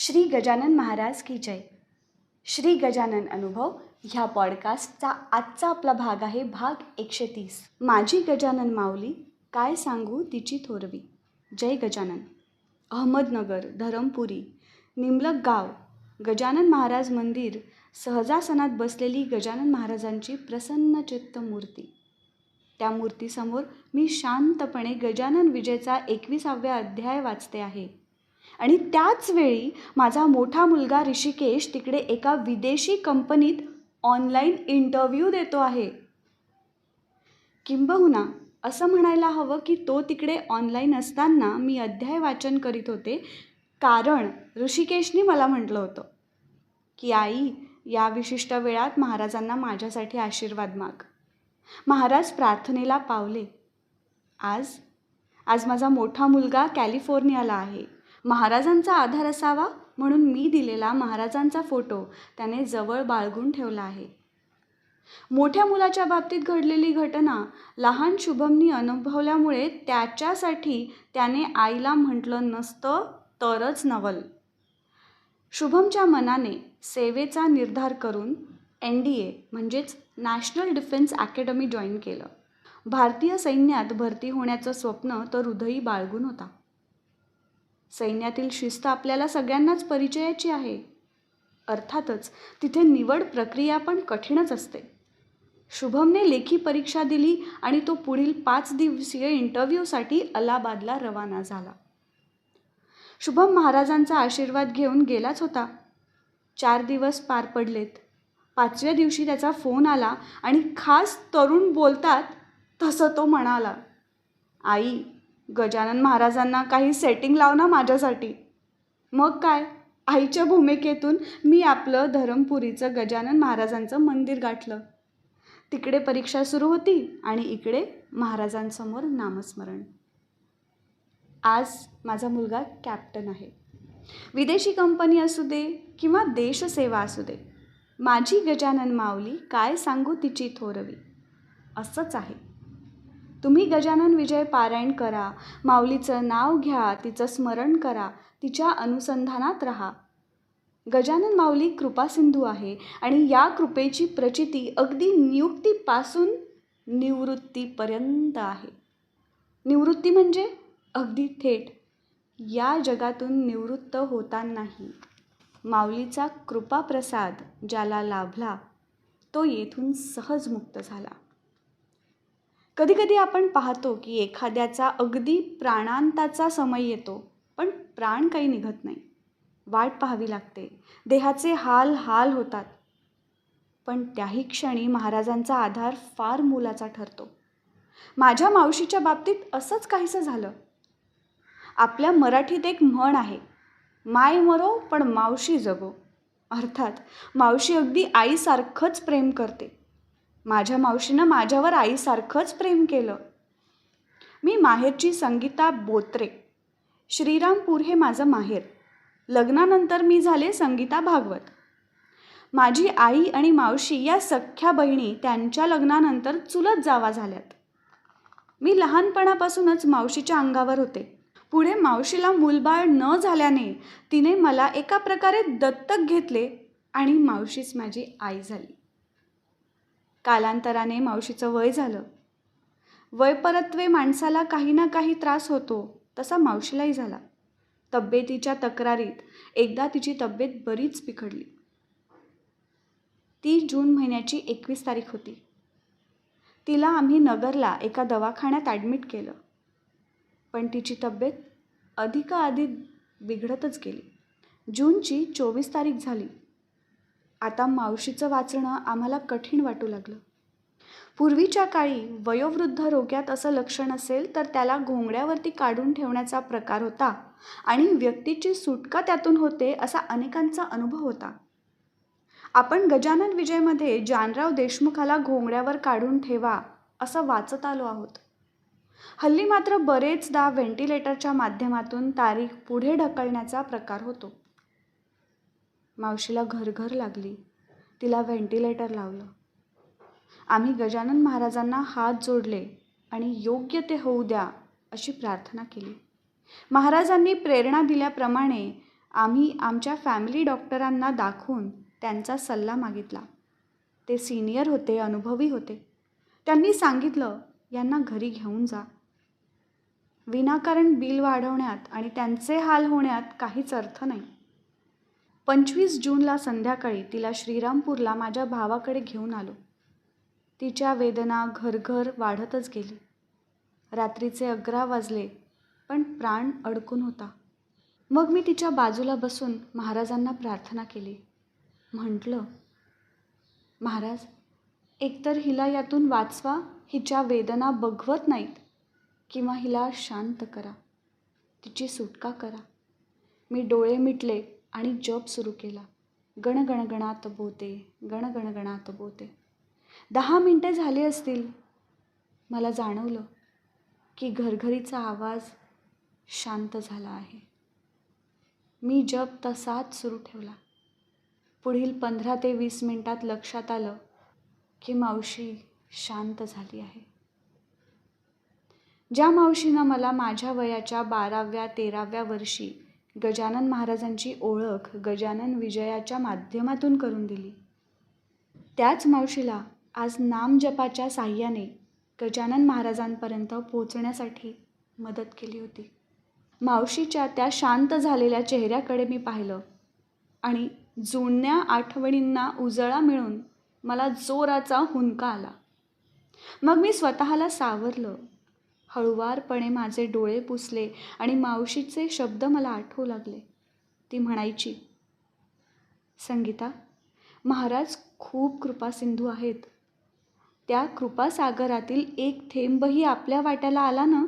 श्री गजानन महाराज की जय. श्री गजानन अनुभव ह्या पॉडकास्टचा आजचा आपला भाग आहे भाग एकशे तीस माझी गजानन माऊली काय सांगू तिची थोरवी. जय गजानन. अहमदनगर धरमपुरी निमलक गाव गजानन महाराज मंदिर सहजासनात बसलेली गजानन महाराजांची प्रसन्न चित्त मूर्ती त्या मूर्तीसमोर मी शांतपणे गजानन विजयचा एकविसाव्या अध्याय वाचते आहे. आणि त्याच वेळी माझा मोठा मुलगा ऋषिकेश तिकडे एका विदेशी कंपनीत ऑनलाईन इंटरव्ह्यू देतो आहे. किंबहुना असं म्हणायला हवं की तो तिकडे ऑनलाईन असताना मी अध्याय वाचन करीत होते कारण ऋषिकेशने मला म्हटलं होतं की आई या विशिष्ट वेळात महाराजांना माझ्यासाठी आशीर्वाद माग. महाराज प्रार्थनेला पावले. आज आज माझा मोठा मुलगा कॅलिफोर्नियाला आहे. महाराजांचा आधार असावा म्हणून मी दिलेला महाराजांचा फोटो त्याने जवळ बाळगून ठेवला आहे. मोठ्या मुलाच्या बाबतीत घडलेली घटना लहान शुभमनी अनुभवल्यामुळे त्याच्यासाठी त्याने आईला म्हटलं नसतं तरच नवल. शुभमच्या मनाने सेवेचा निर्धार करून एन डी ए म्हणजेच नॅशनल डिफेन्स अकॅडमी जॉईन केलं. भारतीय सैन्यात भरती होण्याचं स्वप्न तर हृदयी बाळगून होता. सैन्यातील शिस्त आपल्याला सगळ्यांनाच परिचयाची आहे. अर्थातच तिथे निवड प्रक्रिया पण कठीणच असते. शुभमने लेखी परीक्षा दिली आणि तो पुढील पाच दिवसीय इंटरव्ह्यूसाठी अलाहाबादला रवाना झाला. शुभम महाराजांचा आशीर्वाद घेऊन गेलाच होता. चार दिवस पार पडलेत. पाचव्या दिवशी त्याचा फोन आला आणि खास तरुण बोलतात तसं तो म्हणाला आई गजानन महाराजांना काही सेटिंग लाव ना माझ्यासाठी. मग काय? आईच्या भूमिकेतून मी आपलं धरमपुरीचं गजानन महाराजांचं मंदिर गाठलं. तिकडे परीक्षा सुरू होती आणि इकडे महाराजांसमोर नामस्मरण. आज माझा मुलगा कॅप्टन आहे. विदेशी कंपनी असू दे किंवा देशसेवा असू दे माझी गजानन माऊली काय सांगू तिची थोरवी? असंच आहे. तुम्ही गजानन विजय पारायण करा. माऊलीचं नाव घ्या तिचं स्मरण करा तिच्या अनुसंधानात राहा. गजानन माऊली कृपासिंधू आहे आणि या कृपेची प्रचिती अगदी नियुक्तीपासून निवृत्तीपर्यंत आहे. निवृत्ती म्हणजे अगदी थेट या जगातून निवृत्त होतानाही. माऊलीचा कृपाप्रसाद ज्याला लाभला तो येथून सहज मुक्त झाला. कधीकधी आपण पाहतो की एखाद्याचा अगदी प्राणांताचा समय येतो पण प्राण काही निघत नाही. वाट पाहावी लागते. देहाचे हाल हाल होतात. पण त्याही क्षणी महाराजांचा आधार फार मोलाचा ठरतो. माझ्या मावशीच्या बाबतीत असंच काहीसं झालं. आपल्या मराठीत एक म्हण आहे माय मरो पण मावशी जगो. अर्थात मावशी अगदी आईसारखंच प्रेम करते. माझ्या मावशीनं माझ्यावर आईसारखंच प्रेम केलं. मी माहेरची संगीता बोत्रे. श्रीरामपूर हे माझं माहेर. लग्नानंतर मी झाले संगीता भागवत. माझी आई आणि मावशी या सख्ख्या बहिणी त्यांच्या लग्नानंतर चुलत जावा झाल्यात. मी लहानपणापासूनच मावशीच्या अंगावर होते. पुढे मावशीला मूलबाळ न झाल्याने तिने मला एका प्रकारे दत्तक घेतले आणि मावशीच माझी आई झाली. कालांतराने मावशीचं वय झालं. वयपरत्वे माणसाला काही ना काही त्रास होतो तसा मावशीलाही झाला. तब्येतीच्या तक्रारीत एकदा तिची तब्येत बरीच बिघडली. ती जून महिन्याची एकवीस तारीख होती. तिला आम्ही नगरला एका दवाखान्यात ॲडमिट केलं. पण तिची तब्येत अधिकाधिक बिघडतच गेली. जूनची चोवीस तारीख झाली. आता मावशीचं वाचणं आम्हाला कठीण वाटू लागलं. पूर्वीच्या काळी वयोवृद्ध रोग्यात असं लक्षण असेल तर त्याला घोंगड्यावरती काढून ठेवण्याचा प्रकार होता आणि व्यक्तीची सुटका त्यातून होते असा अनेकांचा अनुभव होता. आपण गजानन विजयमध्ये जानराव देशमुखाला घोंगड्यावर काढून ठेवा असं वाचत आलो आहोत. हल्ली मात्र बरेचदा व्हेंटिलेटरच्या माध्यमातून तारीख पुढे ढकलण्याचा प्रकार होतो. मावशीला घरघर लागली. तिला व्हेंटिलेटर लावलं. आम्ही गजानन महाराजांना हात जोडले आणि योग्य ते होऊ द्या अशी प्रार्थना केली. महाराजांनी प्रेरणा दिल्याप्रमाणे आम्ही आमच्या फॅमिली डॉक्टरांना दाखवून त्यांचा सल्ला मागितला. ते सिनियर होते अनुभवी होते. त्यांनी सांगितलं यांना घरी घेऊन जा. विनाकारण बिल वाढवण्यात आणि त्यांचे हाल होण्यात काहीच अर्थ नाही. पंचवीस जूनला संध्याकाळी तिला श्रीरामपूरला माझ्या भावाकडे घेऊन आलो. तिच्या वेदना घरघर वाढतच गेली. रात्रीचे अकरा वाजले पण प्राण अडकून होता. मग मी तिच्या बाजूला बसून महाराजांना प्रार्थना केली. म्हटलं महाराज एकतर हिला यातून वाचवा हिच्या वेदना बघवत नाहीत किंवा हिला शांत करा तिची सुटका करा. मी डोळे मिटले आणि जप सुरू केला. गणगणगणात बोते गणगणगणात बोते. दहा मिनटे झाली असतील. मला जाणवलं की घरघरीचा आवाज शांत झाला आहे. मी जप तसाच सुरू ठेवला. पुढील पंधरा ते वीस मिनटात लक्षात आलं की मावशी शांत झाली आहे. ज्या मावशीनं मला माझ्या वयाच्या बाराव्या तेराव्या वर्षी गजानन महाराजांची ओळख गजानन विजयाच्या माध्यमातून करून दिली. त्याच मावशीला आज नामजपाच्या साह्याने गजानन महाराजांपर्यंत पोचण्यासाठी मदत केली होती. मावशीच्या त्या शांत झालेल्या चेहऱ्याकडे मी पाहिलं आणि जुन्या आठवणींना उजळा मिळून मला जोराचा हुंका आला. मग मी स्वतःला सावरलं. हळुवारपणे माझे डोळे पुसले आणि मावशीचे शब्द मला आठवू लागले. ती म्हणायची संगीता महाराज खूप कृपासिंधू आहेत. त्या कृपासागरातील एक थेंबही आपल्या वाट्याला आला ना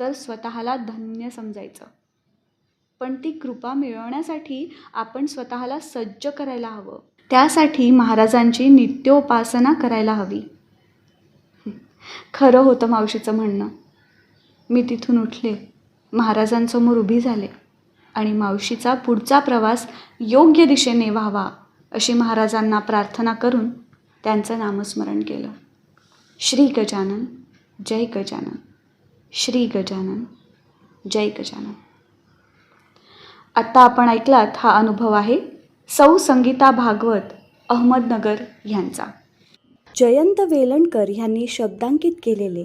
तर स्वतःला धन्य समजायचं. पण ती कृपा मिळवण्यासाठी आपण स्वतःला सज्ज करायला हवं. त्यासाठी महाराजांची नित्योपासना करायला हवी. खरं होतं मावशीचं म्हणणं. मी तिथून उठले. महाराजांसमोर उभी झाले आणि मावशीचा पुढचा प्रवास योग्य दिशेने व्हावा अशी महाराजांना प्रार्थना करून त्यांचं नामस्मरण केलं. श्री गजानन जय गजानन श्री गजानन जय गजानन. आत्ता आपण ऐकलात हा अनुभव आहे सौ संगीता भागवत अहमदनगर यांचा. जयंत वेलणकर यांनी शब्दांकित केलेले